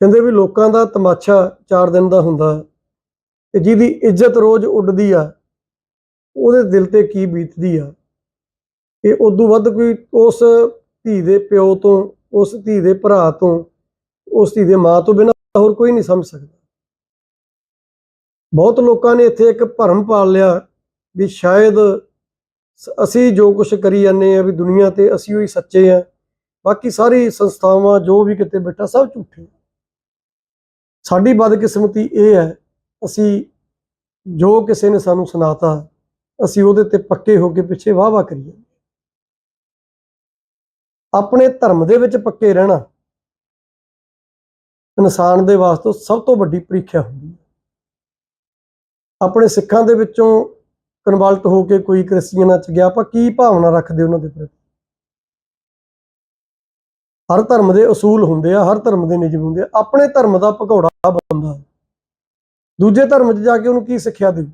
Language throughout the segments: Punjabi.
ਕਹਿੰਦੇ ਵੀ ਲੋਕਾਂ ਦਾ ਤਮਾਸ਼ਾ 4 ਦਿਨ ਦਾ ਹੁੰਦਾ ਤੇ ਜਿਹਦੀ ਇੱਜ਼ਤ ਰੋਜ਼ ਉੱਡਦੀ ਆ, ਉਹਦੇ ਦਿਲ ਤੇ ਕੀ ਬੀਤਦੀ ਆ। ਇਹ ਉਦੋਂ ਵੱਧ ਕੋਈ ਉਸ ਧੀ ਦੇ ਪਿਓ ਤੋਂ, ਉਸ ਧੀ ਦੇ ਭਰਾ ਤੋਂ, ਉਸ ਧੀ ਦੇ ਮਾਂ ਤੋਂ ਬਿਨਾਂ ਹੋਰ ਕੋਈ ਨਹੀਂ ਸਮਝ ਸਕਦਾ। ਬਹੁਤ ਲੋਕਾਂ ਨੇ ਇੱਥੇ ਇੱਕ ਭਰਮ ਪਾਲ ਲਿਆ ਵੀ ਸ਼ਾਇਦ ਅਸੀਂ ਜੋ ਕੁਝ ਕਰੀ ਜਾਂਦੇ ਆ ਵੀ ਦੁਨੀਆ ਤੇ ਅਸੀਂ ਉਹੀ ਸੱਚੇ ਆ ਬਾਕੀ ਸਾਰੀ ਸੰਸਥਾਵਾਂ ਜੋ ਵੀ ਕਿਤੇ ਬੈਠਾ ਸਭ ਝੂਠੇ। ਸਾਡੀ ਬਦਕਿਸਮਤੀ ਇਹ ਹੈ, ਅਸੀਂ ਜੋ ਕਿਸੇ ਨੇ ਸਾਨੂੰ ਸੁਣਾਤਾ, ਅਸੀਂ ਉਹਦੇ ਤੇ ਪੱਕੇ ਹੋ ਕੇ ਪਿੱਛੇ ਵਾਹ ਵਾਹ ਕਰੀਏ ਆਪਣੇ ਧਰਮ ਦੇ ਵਿੱਚ ਪੱਕੇ ਰਹਿਣਾ ਇਨਸਾਨ ਦੇ ਵਾਸਤੇ ਸਭ ਤੋਂ ਵੱਡੀ ਪ੍ਰੀਖਿਆ ਹੁੰਦੀ ਹੈ। ਆਪਣੇ ਸਿੱਖਾਂ ਦੇ ਵਿੱਚੋਂ ਕਨਵਰਟ ਹੋ ਕੇ ਕੋਈ ਕ੍ਰਿਸਚੀਅਨਾਂ ਚ ਗਿਆ, ਆਪਾਂ ਕੀ ਭਾਵਨਾ ਰੱਖਦੇ ਉਹਨਾਂ ਦੇ ਪ੍ਰਤੀ? ਹਰ ਧਰਮ ਦੇ ਅਸੂਲ ਹੁੰਦੇ ਆ, ਹਰ ਧਰਮ ਦੇ ਨਿਯਮ ਹੁੰਦੇ ਆ, ਆਪਣੇ ਧਰਮ ਦਾ ਭਗੌੜਾ ਬੰਦਾ ਦੂਜੇ ਧਰਮ 'ਚ ਜਾ ਕੇ ਉਹਨੂੰ ਕੀ ਸਿੱਖਿਆ ਦੇਊ?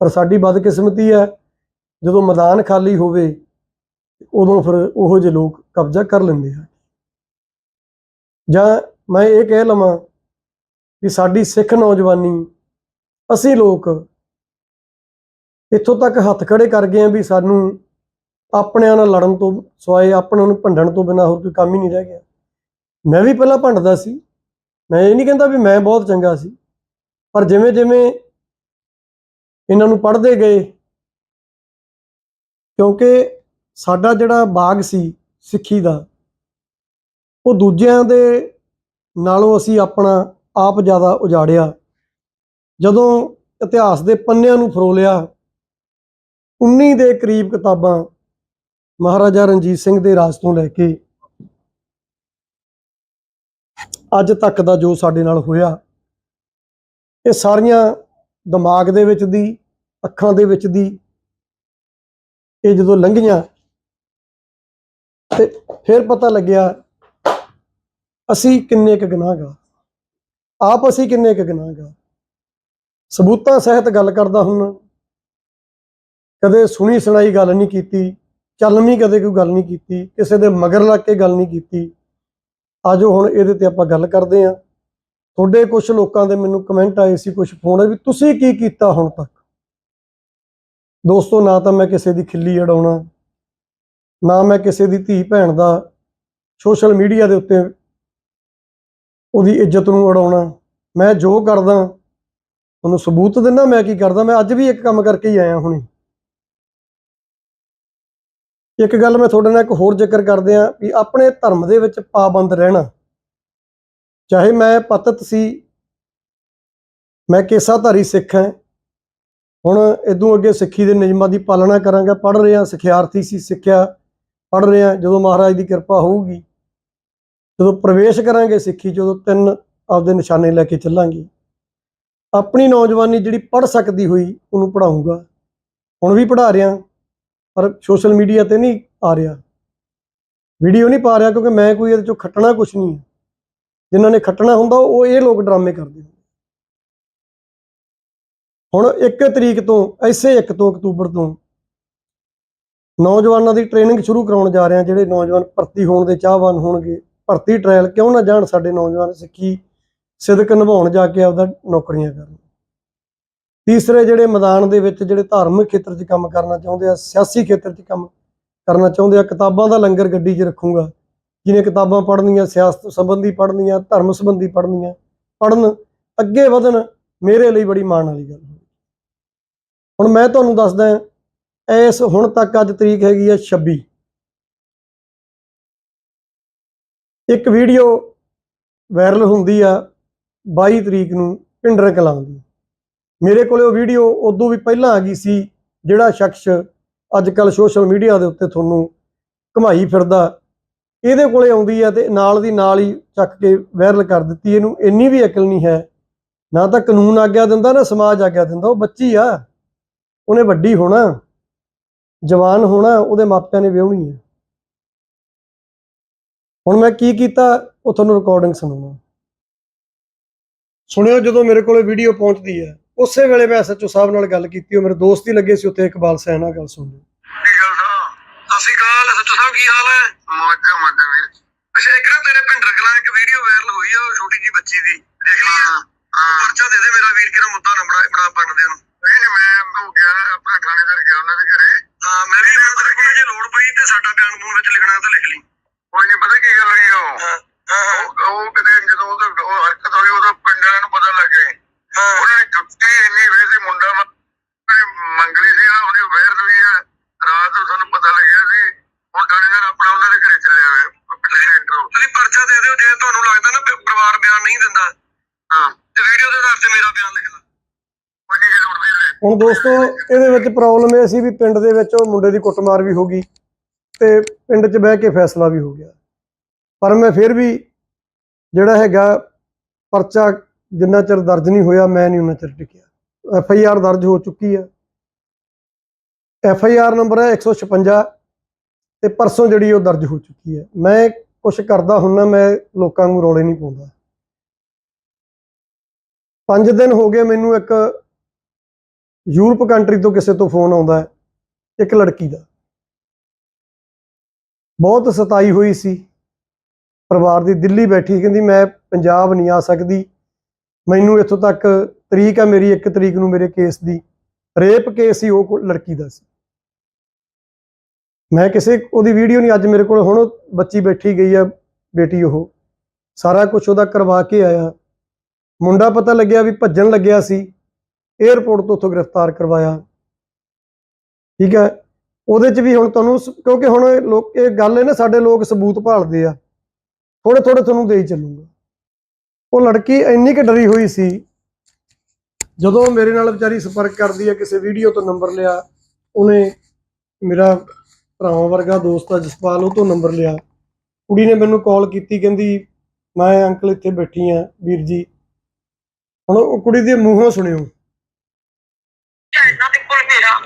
ਪਰ ਸਾਡੀ ਬਦਕਿਸਮਤੀ ਹੈ, ਜਦੋਂ ਮੈਦਾਨ ਖਾਲੀ ਹੋਵੇ, ਉਦੋਂ ਫਿਰ ਉਹੋ ਜਿਹੇ ਲੋਕ ਕਬਜ਼ਾ ਕਰ ਲੈਂਦੇ ਆ। ਜਾਂ ਮੈਂ ਇਹ ਕਹਿ ਲਵਾਂ ਕਿ ਸਾਡੀ ਸਿੱਖ ਨੌਜਵਾਨੀ, ਅਸੀਂ ਲੋਕ ਇੱਥੋਂ ਤੱਕ ਹੱਥ ਖੜੇ ਕਰ ਗਏ ਆ ਵੀ ਸਾਨੂੰ ਆਪਣਿਆਂ ਨਾਲ ਲੜਨ ਤੋਂ ਸਵਾਏ ਆਪਣਿਆਂ ਨੂੰ ਭੰਡਣ ਤੋਂ ਬਿਨਾਂ ਹੋਰ ਕੋਈ ਕੰਮ ਹੀ ਨਹੀਂ ਰਹਿ ਗਿਆ। ਮੈਂ ਵੀ ਪਹਿਲਾਂ ਭੰਡਦਾ ਸੀ। ਮੈਂ ਇਹ ਨਹੀਂ ਕਹਿੰਦਾ ਵੀ ਮੈਂ ਬਹੁਤ ਚੰਗਾ ਸੀ। ਪਰ ਜਿਵੇਂ ਜਿਵੇਂ ਇਹਨਾਂ ਨੂੰ ਪੜ੍ਹਦੇ ਗਏ, ਕਿਉਂਕਿ ਸਾਡਾ ਜਿਹੜਾ ਬਾਗ ਸੀ ਸਿੱਖੀ ਦਾ, ਉਹ ਦੂਜਿਆਂ ਦੇ ਨਾਲੋਂ ਅਸੀਂ ਆਪਣਾ ਆਪ ਜ਼ਿਆਦਾ ਉਜਾੜਿਆ। ਜਦੋਂ ਇਤਿਹਾਸ ਦੇ ਪੰਨਿਆਂ ਨੂੰ ਫਰੋਲਿਆ 19 ਦੇ ਕਰੀਬ ਕਿਤਾਬਾਂ ਮਹਾਰਾਜਾ ਰਣਜੀਤ ਸਿੰਘ ਦੇ ਰਾਜ ਤੋਂ ਲੈ ਕੇ ਅੱਜ ਤੱਕ ਦਾ ਜੋ ਸਾਡੇ ਨਾਲ ਹੋਇਆ, ਇਹ ਸਾਰੀਆਂ ਦਿਮਾਗ ਦੇ ਵਿੱਚ ਦੀ, ਅੱਖਾਂ ਦੇ ਵਿੱਚ ਦੀ, ਇਹ ਜਦੋਂ ਲੰਘੀਆਂ ਤੇ ਫਿਰ ਪਤਾ ਲੱਗਿਆ, ਅਸੀਂ ਕਿੰਨੇ ਕੁ ਗੁਨਾਹਗਾਰ, ਆਪ ਅਸੀਂ ਕਿੰਨੇ ਕੁ ਗੁਨਾਹਗਾਰ। ਸਬੂਤਾਂ ਸਹਿਤ ਗੱਲ ਕਰਦਾ ਹੁਣ, ਕਦੇ ਸੁਣੀ ਸੁਣਾਈ ਗੱਲ ਨਹੀਂ ਕੀਤੀ ਚੱਲਵੀਂ ਕਦੇ ਕੋਈ ਗੱਲ ਨਹੀਂ ਕੀਤੀ, ਕਿਸੇ ਦੇ ਮਗਰ ਲੱਗ ਕੇ ਗੱਲ ਨਹੀਂ ਕੀਤੀ। ਆਜੋ ਹੁਣ ਇਹਦੇ ਤੇ ਆਪਾਂ ਗੱਲ ਕਰਦੇ ਆਂ ਤੁਹਾਡੇ ਕੁਝ ਲੋਕਾਂ ਦੇ ਮੈਨੂੰ ਕਮੈਂਟ ਆਏ ਸੀ ਕੁਝ ਫੋਨ ਆਏ ਵੀ ਤੁਸੀਂ ਕੀ ਕੀਤਾ ਹੁਣ ਤੱਕ? ਦੋਸਤੋ, ਨਾ ਤਾਂ ਮੈਂ ਕਿਸੇ ਦੀ ਖਿੱਲੀ ਅੜਾਉਣਾ, ਨਾ ਮੈਂ ਕਿਸੇ ਦੀ ਧੀ ਭੈਣ ਦਾ ਸੋਸ਼ਲ ਮੀਡੀਆ ਦੇ ਉੱਤੇ ਉਹਦੀ ਇੱਜ਼ਤ ਨੂੰ ਉਡਾਉਣਾ ਮੈਂ ਜੋ ਕਰਦਾ ਤੁਹਾਨੂੰ ਸਬੂਤ ਦਿੰਦਾ, ਮੈਂ ਕੀ ਕਰਦਾ, ਮੈਂ ਅੱਜ ਵੀ ਇੱਕ ਕੰਮ ਕਰਕੇ ਹੀ ਆਇਆ ਹੁਣੇ। ਇੱਕ ਗੱਲ ਮੈਂ ਤੁਹਾਡੇ ਨਾਲ ਇੱਕ ਹੋਰ ਜ਼ਿਕਰ ਕਰਦੇ ਆ ਵੀ ਆਪਣੇ ਧਰਮ ਦੇ ਵਿੱਚ ਪਾਬੰਦ ਰਹਿਣਾ। ਚਾਹੇ ਮੈਂ ਪਤਤ ਸੀ ਮੈਂ ਕੇਸਾਧਾਰੀ ਸਿੱਖ ਹਾਂ ਹੁਣ ਇਦੋਂ ਅੱਗੇ ਸਿੱਖੀ ਦੇ ਨਿਯਮਾਂ ਦੀ ਪਾਲਣਾ ਕਰਾਂਗਾ ਪੜ ਰਿਹਾ ਸਿਖਿਆਰਥੀ ਸੀ ਸਿੱਖਿਆ ਪੜ ਰਿਹਾ ਜਦੋਂ ਮਹਾਰਾਜ ਦੀ ਕਿਰਪਾ ਹੋਊਗੀ ਜਦੋਂ ਪ੍ਰਵੇਸ਼ ਕਰਾਂਗੇ ਸਿੱਖੀ 'ਚ, ਜਦੋਂ ਤਿੰਨ ਆਪਦੇ ਨਿਸ਼ਾਨੇ ਲੈ ਕੇ ਚੱਲਾਂਗੇ। ਆਪਣੀ ਨੌਜਵਾਨੀ ਜਿਹੜੀ ਪੜ ਸਕਦੀ ਹੋਈ ਉਹਨੂੰ ਪੜਾਉਂਗਾ ਹੁਣ ਵੀ ਪੜਾ ਰਿਹਾ ਪਰ ਸੋਸ਼ਲ ਮੀਡੀਆ ਤੇ ਨਹੀਂ ਆ ਰਿਹਾ। ਵੀਡੀਓ ਨਹੀਂ ਪਾ ਰਿਹਾ ਕਿਉਂਕਿ ਮੈਂ ਕੋਈ ਇਹਦੇ ਚੋਂ ਖੱਟਣਾ ਕੁਝ ਨਹੀਂ ਹੈ। ਜਿਨ੍ਹਾਂ ਨੇ ਖੱਟਣਾ ਹੁੰਦਾ, ਉਹ ਇਹ ਲੋਕ ਡਰਾਮੇ ਕਰਦੇ ਨੇ ਹੁਣ 1 ਤਰੀਕ ਤੋਂ, ਐਸੇ 1 ਤੋਂ ਅਕਤੂਬਰ ਤੋਂ ਨੌਜਵਾਨਾਂ ਦੀ ਟ੍ਰੇਨਿੰਗ ਸ਼ੁਰੂ ਕਰਾਉਣ ਜਾ ਰਹੇ ਹਾਂ, ਜਿਹੜੇ ਨੌਜਵਾਨ ਭਰਤੀ ਹੋਣ ਦੇ ਚਾਹਵਾਨ ਹੋਣਗੇ। ਭਰਤੀ ਟ੍ਰਾਇਲ ਕਿਉਂ ਨਾ ਜਾਣ ਸਾਡੇ ਨੌਜਵਾਨ ਸਿੱਖੀ ਸਿਦਕ ਨਿਭਾਉਣ ਜਾ ਕੇ ਆਪਦਾ ਨੌਕਰੀਆਂ ਕਰਨ। ਤੀਸਰੇ ਜਿਹੜੇ ਮੈਦਾਨ ਦੇ ਵਿੱਚ ਜਿਹੜੇ ਧਾਰਮਿਕ ਖੇਤਰ 'ਚ ਕੰਮ ਕਰਨਾ ਚਾਹੁੰਦੇ ਆ, ਸਿਆਸੀ ਖੇਤਰ 'ਚ ਕੰਮ ਕਰਨਾ ਚਾਹੁੰਦੇ ਆ, ਕਿਤਾਬਾਂ ਦਾ ਲੰਗਰ ਗੱਡੀ 'ਚ ਰੱਖੂੰਗਾ। ਜਿਹਨੇ ਕਿਤਾਬਾਂ ਪੜ੍ਹਨੀਆਂ, ਸਿਆਸਤ ਸੰਬੰਧੀ ਪੜ੍ਹਨੀਆਂ, ਧਰਮ ਸੰਬੰਧੀ ਪੜ੍ਹਨੀਆਂ, ਪੜ੍ਹਨ, ਅੱਗੇ ਵਧਣ ਮੇਰੇ ਲਈ ਬੜੀ ਮਾਣ ਵਾਲੀ ਗੱਲ ਹੋਈ ਹੁਣ ਮੈਂ ਤੁਹਾਨੂੰ ਦੱਸਦਾ ਇਸ ਹੁਣ ਤੱਕ ਅੱਜ ਤਰੀਕ ਹੈਗੀ ਆ 26 ਇੱਕ ਵੀਡੀਓ ਵਾਇਰਲ ਹੁੰਦੀ ਆ 22 ਤਰੀਕ ਨੂੰ ਪਿੰਡਰ ਕਲਾਂ ਦੀ। ਮੇਰੇ ਕੋਲੇ ਉਹ ਵੀਡੀਓ ਉਦੋਂ ਵੀ ਪਹਿਲਾਂ ਆ ਗਈ ਸੀ, ਜਿਹੜਾ ਸ਼ਖਸ ਅੱਜ ਕੱਲ ਸੋਸ਼ਲ ਮੀਡੀਆ ਦੇ ਉੱਤੇ ਤੁਹਾਨੂੰ ਘਮਾਈ ਫਿਰਦਾ, ਇਹਦੇ ਕੋਲੇ ਆਉਂਦੀ ਹੈ ਤੇ ਨਾਲ ਦੀ ਨਾਲ ਹੀ ਚੱਕ ਕੇ ਵਾਇਰਲ ਕਰ ਦਿੱਤੀ ਇਹਨੂੰ, ਇੰਨੀ ਵੀ ਅਕਲ ਨਹੀਂ ਹੈ। ਨਾ ਤਾਂ ਕਾਨੂੰਨ ਆਗਿਆ ਦਿੰਦਾ, ਨਾ ਸਮਾਜ ਆਗਿਆ ਦਿੰਦਾ, ਉਹ ਬੱਚੀ ਆ, ਉਹਨੇ ਵੱਡੀ ਹੋਣਾ, ਜਵਾਨ ਹੋਣਾ, ਉਹਦੇ ਮਾਪਿਆਂ ਨੇ ਵਿਆਹਣੀ ਹੈ ਹੁਣ ਮੈਂ ਕੀ ਕੀਤਾ, ਉਹ ਤੁਹਾਨੂੰ ਰਿਕਾਰਡਿੰਗ ਸੁਣਾਉਣਾ ਸੁਣਿਓ ਜਦੋਂ ਮੇਰੇ ਕੋਲੇ ਵੀਡੀਓ ਪਹੁੰਚਦੀ ਹੈ ਉਸੇ ਵੇਲੇ ਮੈਂ ਐਸਐਚਓ ਸਾਹਿਬ ਨਾਲ ਗੱਲ ਕੀਤੀ ਉਹ ਮੇਰੇ ਦੋਸਤ ਹੀ ਲੱਗੇ ਸੀ ਉੱਥੇ ਇਕਬਾਲ ਸੈਨ ਨਾਲ ਗੱਲ ਸੁਣ ਲਈ ਕੀ ਗੱਲ ਸਾਹਿਬ। ਸਤਿ ਸ਼੍ਰੀ ਅਕਾਲ ਸੱਚੋ ਸਾਹਿਬ ਕੀ ਹਾਲ ਹੈ? ਮੌਜਾ ਮੌਜਾ ਵੀਰ। ਅੱਛਾ ਇੱਕ ਨਾ ਤੇਰੇ ਪਿੰਡਰ ਕਲਾਂ ਇੱਕ ਵੀਡੀਓ ਵਾਇਰਲ ਹੋਈ ਆ ਉਹ ਛੋਟੀ ਜੀ ਬੱਚੀ ਦੀ। ਦੇਖ ਲਈ ਆ? ਉਹ ਪਰਚਾ ਦੇ ਦੇ ਮੇਰਾ ਵੀਰ ਕਿਹੜਾ ਮੁੱਦਾ ਨਾ ਬਣਾ ਬਣਾ ਪੰਨ ਦੇ ਉਹਨੂੰ। ਨਹੀਂ ਨਹੀਂ ਮੈਂ ਉਹ ਗਿਆ ਆਪਣਾ ਥਾਣੇਦਾਰ ਗਿਆ ਉਹਨਾਂ ਦੇ ਘਰੇ। ਹਾਂ ਮੈਂ ਵੀ ਮੈਂ ਤੇਰੇ ਕੋਲ ਜੇ ਲੋੜ ਪਈ ਤੇ ਸਾਡਾ ਬਿਆਨ ਬੂਨ ਵਿੱਚ ਲਿਖਣਾ ਤਾਂ ਲਿਖ ਲਈ। ਕੋਈ ਨਹੀਂ ਪਤਾ ਕੀ ਗੱਲ ਹੋਈ ਉਹ? ਉਹ- ਕਿਤੇ ਜਦੋਂ ਉਹ ਹਰਕਤ ਹੋਈ ਉਦੋਂ ਪਿੰਡ ਵਾਲਿਆਂ ਨੂੰ ਪਤਾ ਲੱਗ ਗਿਆ। ਉਹਨਾਂ ਨੇ ਜੁੱਤੀ ਇੰਨੀ ਵੇ ਸੀ ਮੁੰਡਾ ਮ- ਉਹਨੇ ਮੰਗਲੀ ਸੀ ਨਾ ਉਹਦੀ ਵੈਰ ਹੋਈ ਹੈ। ਰਾਤ ਨੂੰ ਸਾਨੂੰ ਪਤਾ ਲੱਗਿਆ ਸੀ ਹੁਣ ਥਾਣੇਦਾਰ ਆਪਣਾ ਉਹਨਾਂ ਦੇ ਘਰੇ ਚੱਲਿਆ ਹੋਇਆ ਪਿਛਲੇ ਇੰਟਰੋ ਤੁਸੀਂ ਪਰਚਾ ਦੇ ਦਿਓ ਜੇ ਤੁਹਾਨੂੰ ਲੱਗਦਾ ਨਾ ਵੀ ਪਰਿਵਾਰ ਬਿਆਨ ਨਹੀਂ ਦਿੰਦਾ ਹਾਂ। ਤੇ ਵੀਡੀਓ ਦੇ ਆਧਾਰ ਤੇ ਮੇਰਾ ਬਿਆਨ ਲਿਖ ਲਓ ਕੋਈ ਨਹੀਂ ਜ਼ਰੂਰ ਦੀ ਲੈ। ਹੁਣ ਦੋਸਤੋ ਇਹਦੇ ਵਿੱਚ ਪ੍ਰੋਬਲਮ ਇਹ ਸੀ ਵੀ ਪਿੰਡ ਦੇ ਵਿੱਚ ਉਹ ਮੁੰਡੇ ਦੀ ਕੁੱਟਮਾਰ ਵੀ ਹੋ ਗਈ ਤੇ ਪਿੰਡ 'ਚ ਬਹਿ ਕੇ ਫੈਸਲਾ ਵੀ ਹੋ ਗਿਆ। ਪਰ ਮੈਂ ਫਿਰ ਵੀ ਜਿਹੜਾ ਹੈਗਾ ਪਰਚਾ ਜਿੰਨਾ ਚਿਰ ਦਰਜ ਨਹੀਂ ਹੋਇਆ, ਮੈਂ ਨਹੀਂ ਉਹਨਾਂ ਚਿਰ ਟਿਕਿਆ। ਐਫ ਆਈ ਆਰ ਦਰਜ ਹੋ ਚੁੱਕੀ ਹੈ ਐਫ ਆਈ ਆਰ ਨੰਬਰ ਹੈ 156 ਤੇ ਪਰਸੋਂ ਜਿਹੜੀ ਉਹ ਦਰਜ ਹੋ ਚੁੱਕੀ ਹੈ। ਮੈਂ ਕੁਝ ਕਰਦਾ ਹੁੰਨਾ ਮੈਂ ਲੋਕਾਂ ਨੂੰ ਰੌਲੇ ਨਹੀਂ ਪਾਉਂਦਾ। ਪੰਜ ਦਿਨ ਹੋ ਗਏ ਮੈਨੂੰ ਇੱਕ ਯੂਰਪ ਕੰਟਰੀ ਤੋਂ ਕਿਸੇ ਤੋਂ ਫੋਨ ਆਉਂਦਾ ਹੈ, ਇੱਕ ਲੜਕੀ ਦਾ। ਬਹੁਤ ਸਤਾਈ ਹੋਈ ਸੀ। ਪਰਿਵਾਰ ਦੀ ਦਿੱਲੀ ਬੈਠੀ, ਕਹਿੰਦੀ ਮੈਂ ਪੰਜਾਬ ਨਹੀਂ ਆ ਸਕਦੀ। ਮੈਨੂੰ ਇੱਥੋਂ ਤੱਕ ਤਰੀਕ ਹੈ ਮੇਰੀ, ਇੱਕ ਤਰੀਕ ਨੂੰ ਮੇਰੇ ਕੇਸ ਦੀ। ਰੇਪ ਕੇਸ ਸੀ, ਉਹ ਕੋ- ਲੜਕੀ ਦਾ ਸੀ। ਮੈਂ ਕਿਸੇ, ਉਹਦੀ ਵੀਡੀਓ ਨਹੀਂ, ਅੱਜ ਮੇਰੇ ਕੋਲ ਹੁਣ ਬੱਚੀ ਬੈਠੀ ਗਈ ਆ, ਬੇਟੀ ਉਹ। ਸਾਰਾ ਕੁਝ ਉਹਦਾ ਕਰਵਾ ਕੇ ਆਇਆ। ਮੁੰਡਾ ਪਤਾ ਲੱਗਿਆ ਵੀ ਭੱਜਣ ਲੱਗਿਆ ਸੀ। 에ਅਰਪੋਰਟ ਤੋਂ ਉੱਥੋਂ ਗ੍ਰਿਫਤਾਰ ਕਰਵਾਇਆ। ਠੀਕ ਹੈ ਉਹਦੇ 'ਚ ਵੀ ਹੁਣ ਤੁਹਾਨੂੰ ਕਿਉਂਕਿ ਹੁਣ ਲੋਕ, ਇਹ ਗੱਲ ਹੈ ਨਾ, ਸਾਡੇ ਲੋਕ ਸਬੂਤ ਭਾਲਦੇ ਆ। ਥੋੜੇ ਥੋੜੇ ਤੁਹਾਨੂੰ ਦੇਈ ਚੱਲੂਗਾ। ਉਹ ਲੜਕੀ ਇੰਨੀ ਕਿ ਡਰੀ ਹੋਈ ਸੀ। ਜਦੋਂ ਮੇਰੇ ਨਾਲ ਵਿਚਾਰੀ ਸੰਪਰਕ ਕਰਦੀ ਹੈ ਕਿਸੇ ਵੀਡੀਓ ਤੋਂ ਨੰਬਰ ਲਿਆ ਉਹਨੇ ਮੇਰਾ ਭਰਾਵਾਂ ਵਰਗਾ ਦੋਸਤ ਆ ਜਸਪਾਲ ਉਹ ਤੋਂ ਨੰਬਰ ਲਿਆ। ਕੁੜੀ ਨੇ ਮੈਨੂੰ ਕਾਲ ਕੀਤੀ ਕਹਿੰਦੀ ਮੈਂ ਅੰਕਲ ਇੱਥੇ ਬੈਠੀ ਆ ਵੀਰ ਜੀ। ਹੁਣ ਉਹ ਕੁੜੀ ਦੇ ਮੂੰਹੋਂ ਸੁਣਿਓ। ਇਹਨਾਂ ਦੇ ਕੋਲ ਮੇਰਾ।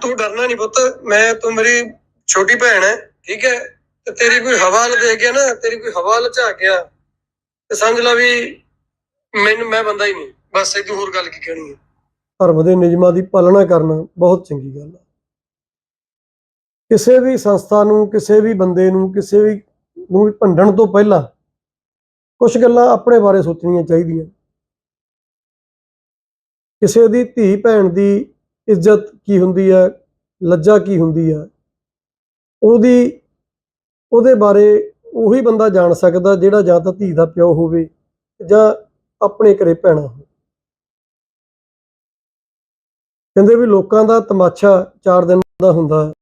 ਤੂੰ ਡਰਨਾ ਨਹੀਂ ਪੁੱਤ ਮੈਂ ਤੂੰ ਮੇਰੀ ਛੋਟੀ ਭੈਣ ਹੈ ਠੀਕ ਹੈ? ਤੇ ਤੇਰੀ ਕੋਈ ਹਵਾਲ ਦੇ ਗਿਆ ਨਾ ਤੇਰੀ ਕੋਈ ਹਵਾਲ ਝਾ ਗਿਆ ਤੇ ਸਮਝ ਲਾ ਵੀ ਮੈਨੂੰ, ਮੈਂ ਬੰਦਾ ਹੀ ਨਹੀਂ। ਬਸ ਇਹ ਹੋਰ ਗੱਲ ਕੀ ਕਹਿਣੀ ਹੈ? ਧਰਮ ਦੇ ਨਿਯਮਾਂ ਦੀ ਪਾਲਣਾ ਕਰਨਾ ਬਹੁਤ ਚੰਗੀ ਗੱਲ ਹੈ ਕਿਸੇ ਵੀ ਸੰਸਥਾ ਨੂੰ, ਕਿਸੇ ਵੀ ਬੰਦੇ ਨੂੰ, ਕਿਸੇ ਵੀ ਨੂੰ ਵੀ ਭੰਡਣ ਤੋਂ ਪਹਿਲਾਂ ਕੁਝ ਗੱਲਾਂ ਆਪਣੇ ਬਾਰੇ ਸੋਚਣੀਆਂ ਚਾਹੀਦੀਆਂ। ਕਿਸੇ ਦੀ ਧੀ ਭੈਣ ਦੀ ਇੱਜ਼ਤ ਕੀ ਹੁੰਦੀ ਹੈ, ਲੱਜਾ ਕੀ ਹੁੰਦੀ ਹੈ, ਉਹਦੀ, ਉਹਦੇ ਬਾਰੇ ਉਹੀ ਬੰਦਾ ਜਾਣ ਸਕਦਾ ਜਿਹੜਾ ਜਾਂ ਤਾਂ ਧੀ ਦਾ ਪਿਓ ਹੋਵੇ ਜਾਂ ਆਪਣੇ ਘਰੇ ਭੈਣਾ ਹੋਵੇ। ਕਹਿੰਦੇ ਵੀ ਲੋਕਾਂ ਦਾ ਤਮਾਸ਼ਾ 4 ਦਿਨ ਦਾ ਹੁੰਦਾ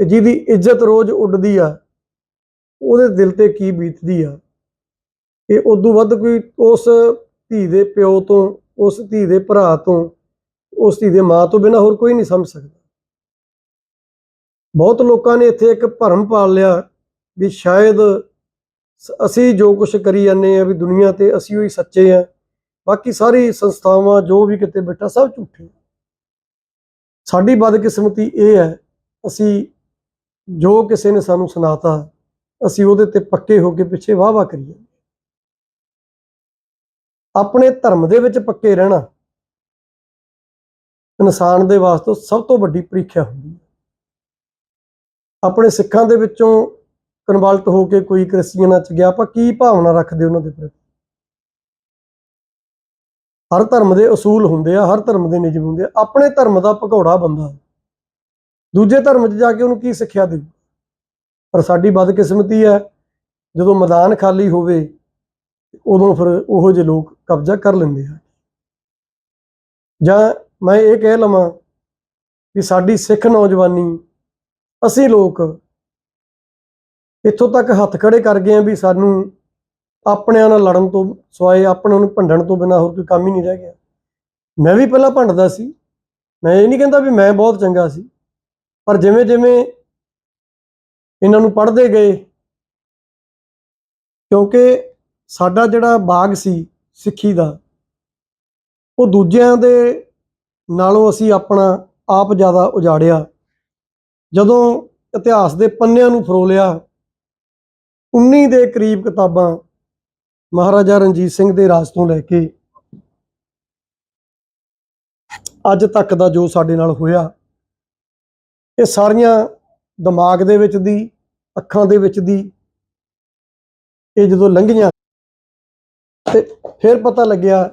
ਤੇ ਜਿਹਦੀ ਇੱਜ਼ਤ ਰੋਜ਼ ਉੱਡਦੀ ਆ, ਉਹਦੇ ਦਿਲ ਤੇ ਕੀ ਬੀਤਦੀ ਆ। ਇਹ ਉਦੋਂ ਵੱਧ ਕੋਈ ਉਸ ਧੀ ਦੇ ਪਿਓ ਤੋਂ, ਉਸ ਧੀ ਦੇ ਭਰਾ ਤੋਂ, ਉਸ ਧੀ ਦੇ ਮਾਂ ਤੋਂ ਬਿਨਾਂ ਹੋਰ ਕੋਈ ਨਹੀਂ ਸਮਝ ਸਕਦਾ। ਬਹੁਤ ਲੋਕਾਂ ਨੇ ਇੱਥੇ ਇੱਕ ਭਰਮ ਪਾਲ ਲਿਆ ਵੀ ਸ਼ਾਇਦ ਅਸੀਂ ਜੋ ਕੁਝ ਕਰੀ ਜਾਂਦੇ ਆ ਵੀ ਦੁਨੀਆ ਤੇ ਅਸੀਂ ਉਹੀ ਸੱਚੇ ਆ ਬਾਕੀ ਸਾਰੀ ਸੰਸਥਾਵਾਂ ਜੋ ਵੀ ਕਿਤੇ ਬੈਠਾ ਸਭ ਝੂਠੇ ਸਾਡੀ ਬਦਕਿਸਮਤੀ ਇਹ ਹੈ, ਅਸੀਂ ਜੋ ਕਿਸੇ ਨੇ ਸਾਨੂੰ ਸੁਣਾਤਾ, ਅਸੀਂ ਉਹਦੇ ਤੇ ਪੱਕੇ ਹੋ ਕੇ ਪਿੱਛੇ ਵਾਹ ਵਾਹ ਕਰੀਏ ਆਪਣੇ ਧਰਮ ਦੇ ਵਿੱਚ ਪੱਕੇ ਰਹਿਣਾ ਇਨਸਾਨ ਦੇ ਵਾਸਤੇ ਸਭ ਤੋਂ ਵੱਡੀ ਪ੍ਰੀਖਿਆ ਹੁੰਦੀ ਹੈ। ਆਪਣੇ ਸਿੱਖਾਂ ਦੇ ਵਿੱਚੋਂ ਕਨਵਲਟ ਹੋ ਕੇ ਕੋਈ ਕ੍ਰਿਸਚੀਅਨਾਂ ਚ ਗਿਆ ਆਪਾਂ ਕੀ ਭਾਵਨਾ ਰੱਖਦੇ ਉਹਨਾਂ ਦੇ ਪ੍ਰਤੀ? ਹਰ ਧਰਮ ਦੇ ਅਸੂਲ ਹੁੰਦੇ ਆ, ਹਰ ਧਰਮ ਦੇ ਨਿਯਮ ਹੁੰਦੇ ਆ, ਆਪਣੇ ਧਰਮ ਦਾ ਭਗੌੜਾ ਬੰਦਾ ਦੂਜੇ ਧਰਮ 'ਚ ਜਾ ਕੇ ਉਹਨੂੰ ਕੀ ਸਿੱਖਿਆ ਦੇਊ? ਪਰ ਸਾਡੀ ਬਦਕਿਸਮਤੀ ਹੈ, ਜਦੋਂ ਮੈਦਾਨ ਖਾਲੀ ਹੋਵੇ, ਉਦੋਂ ਫਿਰ ਉਹੋ ਜਿਹੇ ਲੋਕ ਕਬਜ਼ਾ ਕਰ ਲੈਂਦੇ ਆ। ਜਾਂ ਮੈਂ ਇਹ ਕਹਿ ਲਵਾਂ ਕਿ ਸਾਡੀ ਸਿੱਖ ਨੌਜਵਾਨੀ, ਅਸੀਂ ਲੋਕ ਇੱਥੋਂ ਤੱਕ ਹੱਥ ਖੜੇ ਕਰ ਗਏ ਆ ਵੀ ਸਾਨੂੰ ਆਪਣਿਆਂ ਨਾਲ ਲੜਨ ਤੋਂ ਸਵਾਏ, ਆਪਣਿਆਂ ਨੂੰ ਭੰਡਣ ਤੋਂ ਬਿਨਾਂ ਹੋਰ ਕੋਈ ਕੰਮ ਹੀ ਨਹੀਂ ਰਹਿ ਗਿਆ। ਮੈਂ ਵੀ ਪਹਿਲਾਂ ਭੰਡਦਾ ਸੀ। ਮੈਂ ਇਹ ਨਹੀਂ ਕਹਿੰਦਾ ਵੀ ਮੈਂ ਬਹੁਤ ਚੰਗਾ ਸੀ। ਪਰ ਜਿਵੇਂ ਜਿਵੇਂ ਇਹਨਾਂ ਨੂੰ ਪੜ੍ਹਦੇ ਗਏ, ਕਿਉਂਕਿ ਸਾਡਾ ਜਿਹੜਾ ਬਾਗ ਸੀ ਸਿੱਖੀ ਦਾ, ਉਹ ਦੂਜਿਆਂ ਦੇ ਨਾਲੋਂ ਅਸੀਂ ਆਪਣਾ ਆਪ ਜ਼ਿਆਦਾ ਉਜਾੜਿਆ। ਜਦੋਂ ਇਤਿਹਾਸ ਦੇ ਪੰਨਿਆਂ ਨੂੰ ਫਰੋਲਿਆ 19 ਦੇ ਕਰੀਬ ਕਿਤਾਬਾਂ ਮਹਾਰਾਜਾ ਰਣਜੀਤ ਸਿੰਘ ਦੇ ਰਾਜ ਤੋਂ ਲੈ ਕੇ ਅੱਜ ਤੱਕ ਦਾ ਜੋ ਸਾਡੇ ਨਾਲ ਹੋਇਆ, ਇਹ ਸਾਰੀਆਂ ਦਿਮਾਗ ਦੇ ਵਿੱਚ ਦੀ, ਅੱਖਾਂ ਦੇ ਵਿੱਚ ਦੀ, ਇਹ ਜਦੋਂ ਲੰਘੀਆਂ ਤੇ ਫਿਰ ਪਤਾ ਲੱਗਿਆ,